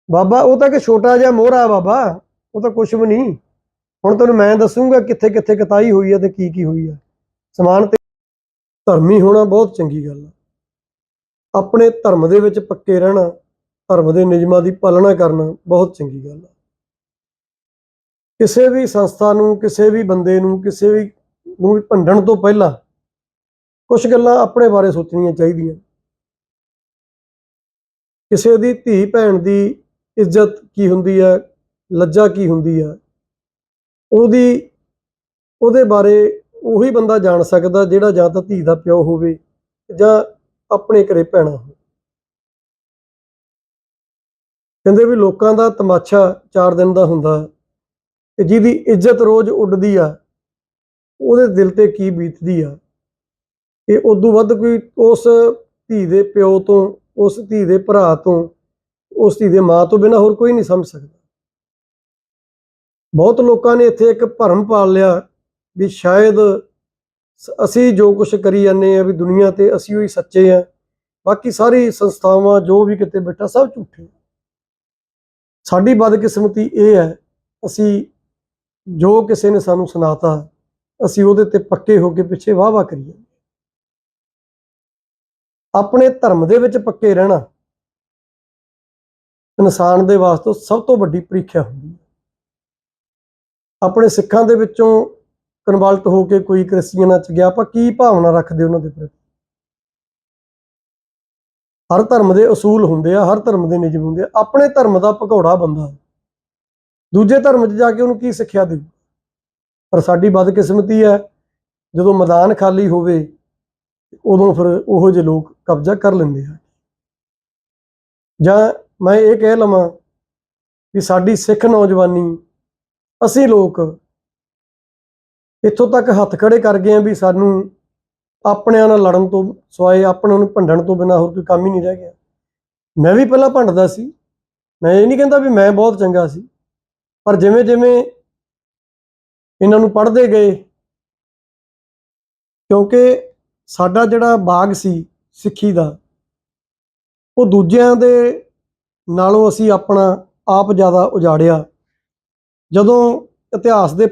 ਬਾਬਾ, ਉਹ ਤਾਂ ਕਿ ਛੋਟਾ ਜਿਹਾ ਮੋਹਰਾ ਬਾਬਾ, ਉਹ ਤਾਂ ਕੁਝ ਵੀ ਨਹੀਂ। ਹੁਣ ਤੈਨੂੰ ਮੈਂ ਦੱਸੂਗਾ ਕਿੱਥੇ ਕਿੱਥੇ ਕਤਾਈ ਹੋਈ ਹੈ ਤੇ ਕੀ ਕੀ ਹੋਈ ਹੈ ਸਮਾਨ ਤੇ ਧਰਮੀ ਹੋਣਾ ਬਹੁਤ ਚੰਗੀ ਗੱਲ ਹੈ ਆਪਣੇ ਧਰਮ ਦੇ ਵਿੱਚ ਪੱਕੇ ਰਹਿਣਾ, ਧਰਮ ਦੇ ਨਿਯਮਾਂ ਦੀ ਪਾਲਣਾ ਕਰਨਾ ਬਹੁਤ ਚੰਗੀ ਗੱਲ ਹੈ ਕਿਸੇ ਵੀ ਸੰਸਥਾ ਨੂੰ, ਕਿਸੇ ਵੀ ਬੰਦੇ ਨੂੰ, ਕਿਸੇ ਵੀ ਨੂੰ ਵੀ ਭੰਡਣ ਤੋਂ ਪਹਿਲਾਂ ਕੁਝ ਗੱਲਾਂ ਆਪਣੇ ਬਾਰੇ ਸੋਚਣੀਆਂ ਚਾਹੀਦੀਆਂ। ਕਿਸੇ ਦੀ ਧੀ ਭੈਣ ਦੀ ਇੱਜ਼ਤ ਕੀ ਹੁੰਦੀ ਹੈ ਲੱਜਾ ਕੀ ਹੁੰਦੀ ਹੈ, ਉਹਦੀ, ਉਹਦੇ ਬਾਰੇ ਉਹੀ ਬੰਦਾ ਜਾਣ ਸਕਦਾ ਜਿਹੜਾ ਜਾਂ ਤਾਂ ਧੀ ਦਾ ਪਿਓ ਹੋਵੇ ਜਾਂ ਆਪਣੇ ਘਰੇ ਭੈਣਾ ਹੋਵੇ। ਕਹਿੰਦੇ ਵੀ ਲੋਕਾਂ ਦਾ ਤਮਾਸ਼ਾ 4 ਦਿਨ ਦਾ ਹੁੰਦਾ। ਤੇ ਜਿਹਦੀ ਇੱਜ਼ਤ ਰੋਜ਼ ਉੱਡਦੀ ਆ, ਉਹਦੇ ਦਿਲ ਤੇ ਕੀ ਬੀਤਦੀ ਆ? ਇਹ ਉਦੋਂ ਵੱਧ ਕੋਈ ਉਸ ਧੀ ਦੇ ਪਿਓ ਤੋਂ, ਉਸ ਧੀ ਦੇ ਭਰਾ ਤੋਂ, ਉਸ ਧੀ ਦੇ ਮਾਂ ਤੋਂ ਬਿਨਾਂ ਹੋਰ ਕੋਈ ਨਹੀਂ ਸਮਝ ਸਕਦਾ। ਬਹੁਤ ਲੋਕਾਂ ਨੇ ਇੱਥੇ ਇੱਕ ਭਰਮ ਪਾਲ ਲਿਆ ਵੀ ਸ਼ਾਇਦ ਅਸੀਂ ਜੋ ਕੁਝ ਕਰੀ ਜਾਂਦੇ ਆ ਵੀ ਦੁਨੀਆ ਤੇ ਅਸੀਂ ਉਹੀ ਸੱਚੇ ਆ ਬਾਕੀ ਸਾਰੀ ਸੰਸਥਾਵਾਂ ਜੋ ਵੀ ਕਿਤੇ ਬੈਠਾ ਸਭ ਝੂਠੇ। ਸਾਡੀ ਬਦਕਿਸਮਤੀ ਇਹ ਹੈ, ਅਸੀਂ ਜੋ ਕਿਸੇ ਨੇ ਸਾਨੂੰ ਸੁਣਾਤਾ, ਅਸੀਂ ਉਹਦੇ ਤੇ ਪੱਕੇ ਹੋ ਕੇ ਪਿੱਛੇ ਵਾਹ ਵਾਹ ਕਰੀਏ ਆਪਣੇ ਧਰਮ ਦੇ ਵਿੱਚ ਪੱਕੇ ਰਹਿਣਾ ਇਨਸਾਨ ਦੇ ਵਾਸਤੇ ਸਭ ਤੋਂ ਵੱਡੀ ਪ੍ਰੀਖਿਆ ਹੁੰਦੀ ਹੈ। ਆਪਣੇ ਸਿੱਖਾਂ ਦੇ ਵਿੱਚੋਂ ਕਨਵਰਟ ਹੋ ਕੇ ਕੋਈ ਕ੍ਰਿਸਚੀਅਨਾਂ ਚ ਗਿਆ, ਆਪਾਂ ਕੀ ਭਾਵਨਾ ਰੱਖਦੇ ਉਹਨਾਂ ਦੇ ਪ੍ਰਤੀ? ਹਰ ਧਰਮ ਦੇ ਅਸੂਲ ਹੁੰਦੇ ਆ, ਹਰ ਧਰਮ ਦੇ ਨਿਯਮ ਹੁੰਦੇ ਆ। ਆਪਣੇ ਧਰਮ ਦਾ ਭਗੌੜਾ ਬੰਦਾ ਦੂਜੇ ਧਰਮ 'ਚ ਜਾ ਕੇ ਉਹਨੂੰ ਕੀ ਸਿੱਖਿਆ ਦੇਊ? ਪਰ ਸਾਡੀ ਬਦਕਿਸਮਤੀ ਹੈ, ਜਦੋਂ ਮੈਦਾਨ ਖਾਲੀ ਹੋਵੇ, ਉਦੋਂ ਫਿਰ ਉਹੋ ਜਿਹੇ ਲੋਕ ਕਬਜ਼ਾ ਕਰ ਲੈਂਦੇ ਆ। ਜਾਂ ਮੈਂ ਇਹ ਕਹਿ ਲਵਾਂ ਕਿ ਸਾਡੀ ਸਿੱਖ ਨੌਜਵਾਨੀ, ਅਸੀਂ ਲੋਕ ਇੱਥੋਂ ਤੱਕ ਹੱਥ ਖੜੇ ਕਰ ਗਏ ਆ ਵੀ ਸਾਨੂੰ ਆਪਣਿਆਂ ਨਾਲ ਲੜਨ ਤੋਂ ਸਵਾਏ ਆਪਣੇ ਨੂੰ ਭੰਡਣ ਤੋਂ ਬਿਨਾਂ ਹੋਰ ਕੋਈ ਕੰਮ ਹੀ ਨਹੀਂ ਰਹਿ ਗਿਆ। ਮੈਂ ਵੀ ਪਹਿਲਾਂ ਭੰਡਦਾ ਸੀ। ਮੈਂ ਇਹ ਨਹੀਂ ਕਹਿੰਦਾ ਵੀ ਮੈਂ ਬਹੁਤ ਚੰਗਾ ਸੀ। ਪਰ ਜਿਵੇਂ ਜਿਵੇਂ ਇਹਨਾਂ ਨੂੰ ਪੜ੍ਹਦੇ ਗਏ, ਕਿਉਂਕਿ ਸਾਡਾ ਜਿਹੜਾ ਬਾਗ ਸੀ ਸਿੱਖੀ ਦਾ, ਉਹ ਦੂਜਿਆਂ ਦੇ ਨਾਲੋਂ ਅਸੀਂ ਆਪਣਾ ਆਪ ਜ਼ਿਆਦਾ ਉਜਾੜਿਆ। ਜਦੋਂ ਇਤਿਹਾਸ ਦੇ